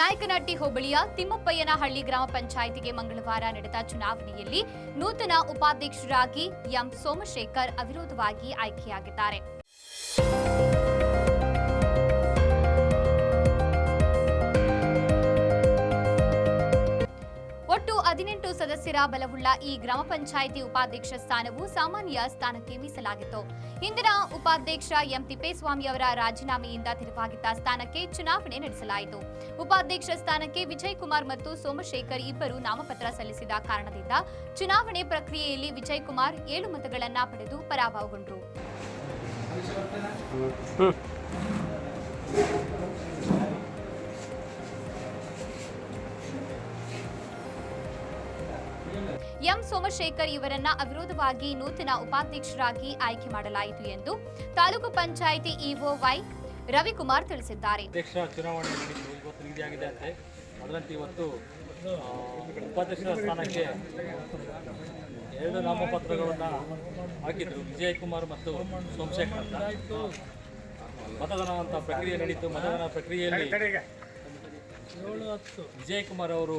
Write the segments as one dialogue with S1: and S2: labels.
S1: ಆಲಮಟ್ಟಿ ಹೋಬಳಿಯ ತಿಮ್ಮಪ್ಪಯ್ಯನಹಳ್ಳಿ ಗ್ರಾಮ ಪಂಚಾಯಿತಿಗೆ ಮಂಗಳವಾರ ನಡೆದ ಚುನಾವಣೆಯಲ್ಲಿ ನೂತನ ಉಪಾಧ್ಯಕ್ಷರಾಗಿ ಎಂ ಸೋಮಶೇಖರ್ ಅವಿರೋಧವಾಗಿ ಆಯ್ಕೆಯಾಗಿದ್ದಾರೆ. ಹದಿನೆಂಟು ಸದಸ್ಯರ ಬಲವುಳ್ಳ ಈ ಗ್ರಾಮ ಪಂಚಾಯಿತಿ ಉಪಾಧ್ಯಕ್ಷ ಸ್ಥಾನವು ಸಾಮಾನ್ಯ ಸ್ಥಾನಕ್ಕೆ ಮೀಸಲಾಗಿತ್ತು. ಹಿಂದಿನ ಉಪಾಧ್ಯಕ್ಷ ಎಂ ತಿಪ್ಪೇಸ್ವಾಮಿ ಅವರ ರಾಜೀನಾಮೆಯಿಂದ ತೆರವಾಗಿದ್ದ ಸ್ಥಾನಕ್ಕೆ ಚುನಾವಣೆ ನಡೆಸಲಾಯಿತು. ಉಪಾಧ್ಯಕ್ಷ ಸ್ಥಾನಕ್ಕೆ ವಿಜಯ್ ಕುಮಾರ್ ಮತ್ತು ಸೋಮಶೇಖರ್ ಇಬ್ಬರು ನಾಮಪತ್ರ ಸಲ್ಲಿಸಿದ ಕಾರಣದಿಂದ ಚುನಾವಣೆ ಪ್ರಕ್ರಿಯೆಯಲ್ಲಿ ವಿಜಯ್ ಕುಮಾರ್ ಏಳು ಮತಗಳನ್ನ ಪಡೆದು ಪರಾಭವಗೊಂಡರು. ಎಂ ಸೋಮಶೇಖರ್ ಇವರನ್ನ ಅವಿರೋಧವಾಗಿ ನೂತನ ಉಪಾಧ್ಯಕ್ಷರಾಗಿ ಆಯ್ಕೆ ಮಾಡಲಾಯಿತು ಎಂದು ತಾಲೂಕು ಪಂಚಾಯಿತಿ ಇಒ ವೈ ರವಿಕುಮಾರ್ ತಿಳಿಸಿದ್ದಾರೆ.
S2: ಅಧ್ಯಕ್ಷ ಚುನಾವಣೆ ಅದರಂತೆ ಇವತ್ತು ಉಪಾಧ್ಯಕ್ಷರ ಸ್ಥಾನಕ್ಕೆ ಎರಡು ನಾಮಪತ್ರಗಳನ್ನು ಹಾಕಿದ್ರು. ವಿಜಯ್ ಕುಮಾರ್ ಮತ್ತು ಸೋಮಶೇಖರ್ ಅಂತ. ಮತದಾನ ಅಂತ ಪ್ರಕ್ರಿಯೆ ನಡೀತು. ಮತದಾನ ಪ್ರಕ್ರಿಯೆಯಲ್ಲಿ ವಿಜಯ್ ಕುಮಾರ್ ಅವರು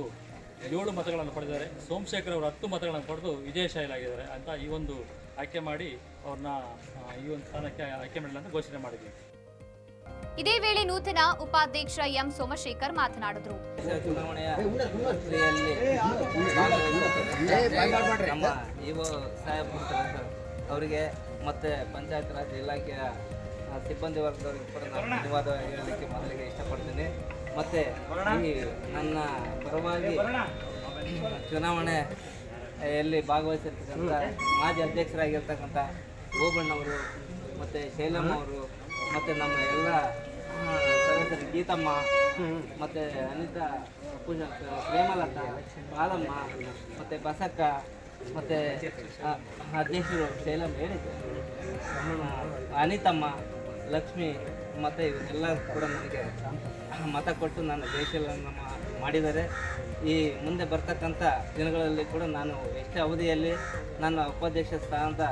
S2: ಏಳು ಮತಗಳನ್ನು ಪಡೆದಿದ್ದಾರೆ. ಸೋಮಶೇಖರ್ ಅವರು ಹತ್ತು ಮತಗಳನ್ನು ಪಡೆದು ವಿಜಯಶಾಲಿಯಾಗಿದ್ದಾರೆ ಅಂತ ಈ ಒಂದು ಆಯ್ಕೆ ಮಾಡಿ ಅವ್ರನ್ನ ಈ ಒಂದು ಸ್ಥಾನಕ್ಕೆ ಆಯ್ಕೆ ಮಾಡಲಿಲ್ಲ ಅಂತ ಘೋಷಣೆ ಮಾಡಿದ್ವಿ
S1: ಇದೇ ವೇಳೆ ನೂತನ ಉಪಾಧ್ಯಕ್ಷ ಎಂ ಸೋಮಶೇಖರ್ ಮಾತನಾಡಿದರು.
S3: ಚುನಾವಣೆಯ ನಮ್ಮ ಇವು ಸಾಹೇಬ್ ಇರ್ತಾರೆ ಅವರಿಗೆ ಮತ್ತೆ ಪಂಚಾಯತ್ ರಾಜ್ ಇಲಾಖೆಯ ಸಿಬ್ಬಂದಿ ವರ್ಗದವರಿಗೆ ಕೂಡ ಧನ್ಯವಾದ ಹೇಳಲಿಕ್ಕೆ ಮೊದಲಿಗೆ ಇಷ್ಟಪಡ್ತೀನಿ. ಮತ್ತು ನನ್ನ ಪರವಾಗಿ ಚುನಾವಣೆ ಎಲ್ಲಿ ಭಾಗವಹಿಸಿರ್ತಕ್ಕಂಥ ಮಾಜಿ ಅಧ್ಯಕ್ಷರಾಗಿರ್ತಕ್ಕಂಥ ಗೋಬಣ್ಣವರು, ಮತ್ತು ಶೈಲಮ್ಮ ಅವರು, ಮತ್ತು ನಮ್ಮ ಎಲ್ಲ ಸದಸ್ಯರು ಗೀತಮ್ಮ, ಮತ್ತು ಅನಿತಾ, ಪೂಜಾ, ಪ್ರೇಮಲತ, ಬಾಲಮ್ಮ, ಮತ್ತು ಬಸಕ್ಕ, ಮತ್ತು ಅಧ್ಯಕ್ಷರು ಶೈಲಮ್ಮ ಹೇಳಿದ್ದೆ ಅನಿತಮ್ಮ ಲಕ್ಷ್ಮಿ ಮತ್ತು ಇವರೆಲ್ಲ ಕೂಡ ನನಗೆ ಮತ ಕೊಟ್ಟು ನಾನು ಜಯಶೀಲನ ಮಾಡಿದ್ದಾರೆ. ಈ ಮುಂದೆ ಬರ್ತಕ್ಕಂಥ ದಿನಗಳಲ್ಲಿ ಕೂಡ ನಾನು ಎಷ್ಟೇ ಅವಧಿಯಲ್ಲಿ ನನ್ನ ಉಪಾಧ್ಯಕ್ಷ ಸ್ಥಾನದ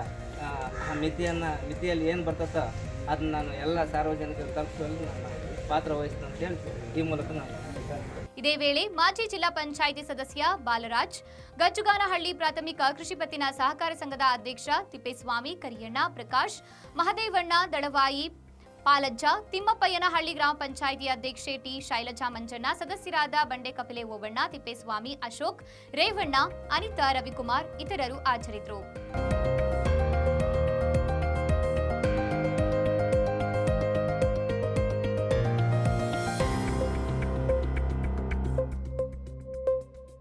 S3: ಮಿತಿಯನ್ನು, ಮಿತಿಯಲ್ಲಿ ಏನು ಬರ್ತದೋ ಅದನ್ನ ನಾನು ಎಲ್ಲ ಸಾರ್ವಜನಿಕರು ತಲುಪಿಸುವಲ್ಲಿ ನನ್ನ ಪಾತ್ರ ವಹಿಸ್ತೇನೆ ಅಂತ ಹೇಳಿ ಈ ಮೂಲಕ ನಾನು
S1: ಇದೇ ವೇಳೆ ಮಾಜಿ ಜಿಲ್ಲಾ ಪಂಚಾಯಿತಿ ಸದಸ್ಯ ಬಾಲರಾಜ್, ಗಜ್ಜುಗಾನಹಳ್ಳಿ ಪ್ರಾಥಮಿಕ ಕೃಷಿ ಪತ್ತಿನ ಸಹಕಾರ ಸಂಘದ ಅಧ್ಯಕ್ಷ ತಿಪ್ಪೇಸ್ವಾಮಿ, ಕರಿಯಣ್ಣ, ಪ್ರಕಾಶ್, ಮಹದೇವಣ್ಣ, ದಳವಾಯಿ ಪಾಲಜ್ಜ ತಿಮ್ಮಪ್ಪಯ್ಯನಹಳ್ಳಿ ಗ್ರಾಮ ಪಂಚಾಯಿತಿ ಅಧ್ಯಕ್ಷೆ ಟಿ ಶೈಲಜಾ ಮಂಜಣ್ಣ, ಸದಸ್ಯರಾದ ಬಂಡೆ ಕಪಿಲೆ ಓವಣ್ಣ, ತಿಪ್ಪೇಸ್ವಾಮಿ ಅಶೋಕ್, ರೇವಣ್ಣ, ಅನಿತಾ ರವಿಕುಮಾರ್ ಇತರರು ಹಾಜರಿದ್ದರು.